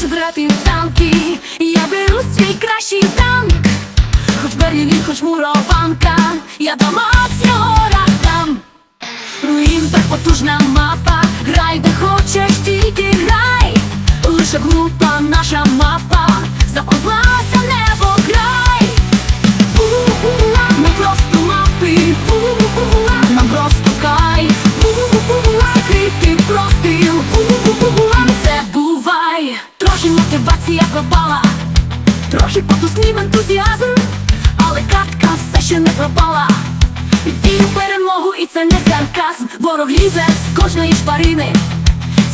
хочу грати в танки. Я беру свій кращий танк, хоч Берлін, хоч мурованка. Я дома цього раз дам. Руїн так потужна мапа, грай де хочеш, тільки грай. Лише група наша мапа, заповзлася небо трохи потускнів ентузіазм, але картка все ще не пропала. Вірю в перемогу і це не сарказм. Ворог лізе з кожної шпарини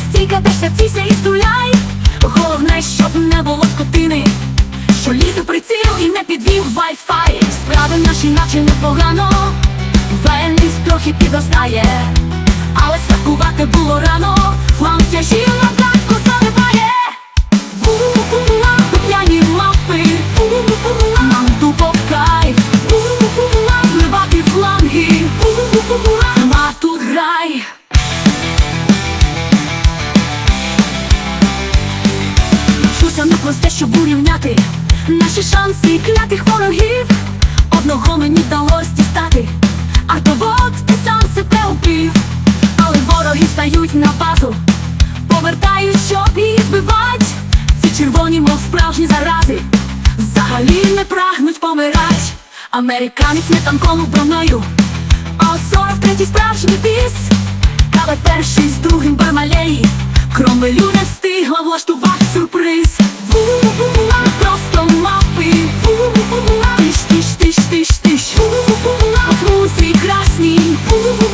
Стійка теж ційся і стріляй Головне, щоб не було скотини. Що лізе приціл і не підвів Wi-Fi Справи наші наче непогано. Вельність трохи підростає. Але страхувати було рано. Фланг тяжів на Чуся щоб урівняти Наші шанси клятих ворогів. Одного мені вдалось дістати А довод ти сам себе убив Але вороги стають на базу Повертають, щоб їх збивать Ці червоні, мов справжні зарази Взагалі не прагнуть помирать Американець не танком броною А 43-й справжній біс. Каве перший з другим Бармалеї Кромвелю не встигла влаштувати сюрприз Ooh.